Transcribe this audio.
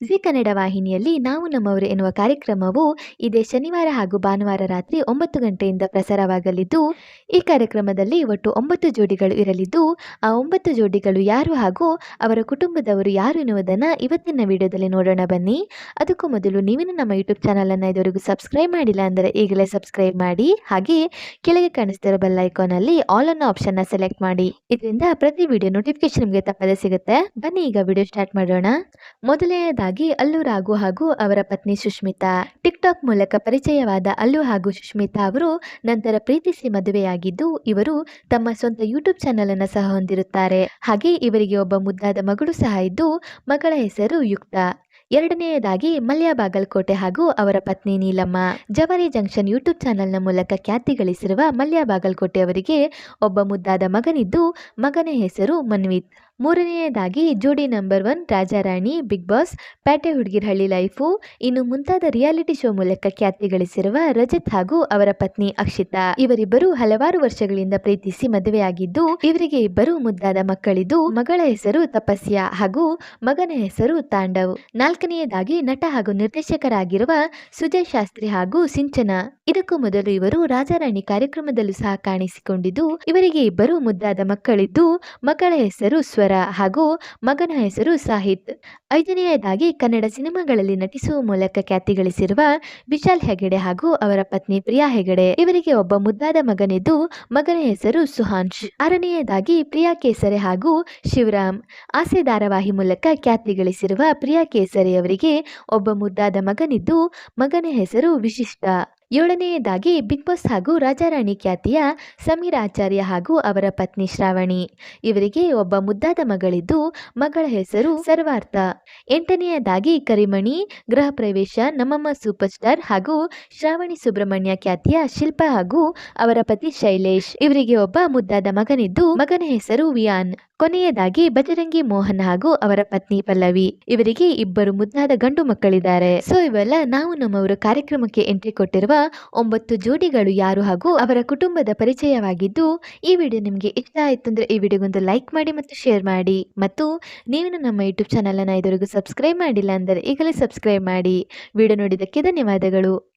G Kannada ವಾಹಿನಿಯಲ್ಲಿ ನಾವು ನಮ್ಮವರು ಎನ್ನುವ ಕಾರ್ಯಕ್ರಮವು ಇದೇ ಶನಿವಾರ ಹಾಗೂ ಭಾನುವಾರ ರಾತ್ರಿ ಒಂಬತ್ತು ಗಂಟೆಯಿಂದ ಪ್ರಸಾರವಾಗಲಿದ್ದು, ಈ ಕಾರ್ಯಕ್ರಮದಲ್ಲಿ ಒಟ್ಟು ಒಂಬತ್ತು ಜೋಡಿಗಳು ಇರಲಿದ್ದು, ಆ ಒಂಬತ್ತು ಜೋಡಿಗಳು ಯಾರು ಹಾಗೂ ಅವರ ಕುಟುಂಬದವರು ಯಾರು ಎನ್ನುವುದನ್ನು ಇವತ್ತಿನ ವಿಡಿಯೋದಲ್ಲಿ ನೋಡೋಣ ಬನ್ನಿ. ಅದಕ್ಕೂ ಮೊದಲು ನೀವಿನ ನಮ್ಮ ಯೂಟ್ಯೂಬ್ ಚಾನಲನ್ನು ಇದುವರೆಗೂ ಸಬ್ಸ್ಕ್ರೈಬ್ ಮಾಡಿಲ್ಲ ಅಂದರೆ ಈಗಲೇ ಸಬ್ಸ್ಕ್ರೈಬ್ ಮಾಡಿ. ಹಾಗೆ ಕೆಳಗೆ ಕಾಣಿಸ್ತಿರೋ ಬೆಲ್ ಐಕಾನಲ್ಲಿ ಆಲ್ ಅನ್ನೋ ಆಪ್ಷನ್ನ ಸೆಲೆಕ್ಟ್ ಮಾಡಿ. ಇದರಿಂದ ಪ್ರತಿ ವಿಡಿಯೋ ನೋಟಿಫಿಕೇಶನ್ ತಪ್ಪದೆ ಸಿಗುತ್ತೆ. ಬನ್ನಿ, ಈಗ ವಿಡಿಯೋ ಸ್ಟಾರ್ಟ್ ಮಾಡೋಣ. ಮೊದಲನೆಯದಾಗಿ ಅಲ್ಲು ರಾಘು ಹಾಗೂ ಅವರ ಪತ್ನಿ ಸುಷ್ಮಿತಾ ಟಿಕ್ ಟಾಕ್ ಮೂಲಕ ಪರಿಚಯವಾದ ಅಲ್ಲು ಹಾಗೂ ಸುಷ್ಮಿತಾ ಅವರು ನಂತರ ಪ್ರೀತಿಸಿ ಮದುವೆಯಾಗಿದ್ದು, ಇವರು ತಮ್ಮ ಸ್ವಂತ ಯೂಟ್ಯೂಬ್ ಚಾನೆಲ್ ಅನ್ನು ಸಹ ಹೊಂದಿರುತ್ತಾರೆ. ಹಾಗೆ ಇವರಿಗೆ ಒಬ್ಬ ಮುದ್ದಾದ ಮಗಳು ಸಹ ಇದ್ದು, ಮಗಳ ಹೆಸರು ಯುಕ್ತ. ಎರಡನೆಯದಾಗಿ ಮಲ್ಯ ಬಾಗಲಕೋಟೆ ಹಾಗೂ ಅವರ ಪತ್ನಿ ನೀಲಮ್ಮ. ಜವರಿ ಜಂಕ್ಷನ್ ಯೂಟ್ಯೂಬ್ ಚಾನೆಲ್ನ ಮೂಲಕ ಖ್ಯಾತಿ ಗಳಿಸಿರುವ ಮಲ್ಯ ಬಾಗಲಕೋಟೆ ಅವರಿಗೆ ಒಬ್ಬ ಮುದ್ದಾದ ಮಗನಿದ್ದು, ಮಗನ ಹೆಸರು ಮನ್ವಿತ್. ಮೂರನೆಯದಾಗಿ ಜೋಡಿ number one Rajarani Bigg Boss ಪ್ಯಾಟೆ ಹುಡುಗಿರ ಹಳ್ಳಿ ಲೈಫು. ಇನ್ನು ಮುಂತಾದ ರಿಯಾಲಿಟಿ ಶೋ ಮೂಲಕ ಖ್ಯಾತಿ ಗಳಿಸಿರುವ ರಜತ್ ಹಾಗೂ ಅವರ ಪತ್ನಿ ಅಕ್ಷಿತಾ. ಇವರಿಬ್ಬರು ಹಲವಾರು ವರ್ಷಗಳಿಂದ ಪ್ರೀತಿಸಿ ಮದುವೆಯಾಗಿದ್ದು, ಇವರಿಗೆ ಇಬ್ಬರು ಮುದ್ದಾದ ಮಕ್ಕಳಿದ್ದು, ಮಗಳ ಹೆಸರು ತಪಸ್ಯಾ ಹಾಗೂ ಮಗನ ಹೆಸರು ತಾಂಡವ್. ನಾಲ್ಕನೆಯದಾಗಿ ನಟ ಹಾಗೂ ನಿರ್ದೇಶಕರಾಗಿರುವ ಸುಜಯ್ ಶಾಸ್ತ್ರಿ ಹಾಗೂ ಸಿಂಚನ. ಇದಕ್ಕೂ ಮೊದಲು ಇವರು ರಾಜಾರಾಣಿ ಕಾರ್ಯಕ್ರಮದಲ್ಲೂ ಸಹ ಕಾಣಿಸಿಕೊಂಡಿದ್ದು, ಇವರಿಗೆ ಇಬ್ಬರು ಮುದ್ದಾದ ಮಕ್ಕಳಿದ್ದು, ಮಗಳ ಹೆಸರು ಸ್ವರ ಹಾಗೂ ಮಗನ ಹೆಸರು ಸಾಹಿತ್. ಐದನೆಯದಾಗಿ ಕನ್ನಡ ಸಿನಿಮಾಗಳಲ್ಲಿ ನಟಿಸುವ ಮೂಲಕ ಖ್ಯಾತಿ ಗಳಿಸಿರುವ ವಿಶಾಲ್ ಹೆಗಡೆ ಹಾಗೂ ಅವರ ಪತ್ನಿ ಪ್ರಿಯಾ ಹೆಗಡೆ. ಇವರಿಗೆ ಒಬ್ಬ ಮುದ್ದಾದ ಮಗನಿದ್ದು ಮಗನ ಹೆಸರು ಸುಹಾಂಶ್. ಆರನೆಯದಾಗಿ ಪ್ರಿಯಾ ಕೇಸರೆ ಹಾಗೂ ಶಿವರಾಮ್. ಆಸೆ ಧಾರಾವಾಹಿ ಮೂಲಕ ಖ್ಯಾತಿ ಗಳಿಸಿರುವ ಪ್ರಿಯಾ ಕೇಸರಿ ಅವರಿಗೆ ಒಬ್ಬ ಮುದ್ದಾದ ಮಗನಿದ್ದು ಮಗನ ಹೆಸರು ವಿಶಿಷ್ಟ. ಏಳನೆಯದಾಗಿ ಬಿಗ್ ಬಾಸ್ ಹಾಗೂ ರಾಜಾರಾಣಿ ಖ್ಯಾತಿಯ ಸಮೀರ್ ಆಚಾರ್ಯ ಹಾಗೂ ಅವರ ಪತ್ನಿ ಶ್ರಾವಣಿ. ಇವರಿಗೆ ಒಬ್ಬ ಮುದ್ದಾದ ಮಗಳಿದ್ದು, ಮಗಳ ಹೆಸರು ಸರ್ವಾರ್ಥ. ಎಂಟನೆಯದಾಗಿ ಕರಿಮಣಿ, ಗೃಹ ಪ್ರವೇಶ, ನಮ್ಮಮ್ಮ ಸೂಪರ್ ಸ್ಟಾರ್ ಹಾಗೂ ಶ್ರಾವಣಿ ಸುಬ್ರಹ್ಮಣ್ಯ ಖ್ಯಾತಿಯ ಶಿಲ್ಪ ಹಾಗೂ ಅವರ ಪತಿ ಶೈಲೇಶ್. ಇವರಿಗೆ ಒಬ್ಬ ಮುದ್ದಾದ ಮಗನಿದ್ದು, ಮಗನ ಹೆಸರು ವಿಯಾನ್. ಕೊನೆಯದಾಗಿ ಬಜರಂಗಿ ಮೋಹನ್ ಹಾಗೂ ಅವರ ಪತ್ನಿ ಪಲ್ಲವಿ. ಇವರಿಗೆ ಇಬ್ಬರು ಮುದ್ದಾದ ಗಂಡು ಮಕ್ಕಳಿದ್ದಾರೆ. ಸೊ ಇವೆಲ್ಲ ನಾವು ನಮ್ಮವರು ಕಾರ್ಯಕ್ರಮಕ್ಕೆ ಎಂಟ್ರಿ ಕೊಟ್ಟಿರುವ ಒಂಬತ್ತು ಜೋಡಿಗಳು ಯಾರು ಹಾಗೂ ಅವರ ಕುಟುಂಬದ ಪರಿಚಯವಾಗಿದ್ದು, ಈ ವಿಡಿಯೋ ನಿಮಗೆ ಇಷ್ಟ ಆಯ್ತು ಅಂದ್ರೆ ಈ ವಿಡಿಯೋಗೊಂದು ಲೈಕ್ ಮಾಡಿ ಮತ್ತು ಶೇರ್ ಮಾಡಿ. ಮತ್ತು ನೀವು ನಮ್ಮ ಯೂಟ್ಯೂಬ್ ಚಾನಲನ್ನು ಇದುವರೆಗೂ ಸಬ್ಸ್ಕ್ರೈಬ್ ಮಾಡಿಲ್ಲ ಅಂದರೆ ಈಗಲೇ ಸಬ್ಸ್ಕ್ರೈಬ್ ಮಾಡಿ. ವಿಡಿಯೋ ನೋಡಿದ್ದಕ್ಕೆ ಧನ್ಯವಾದಗಳು.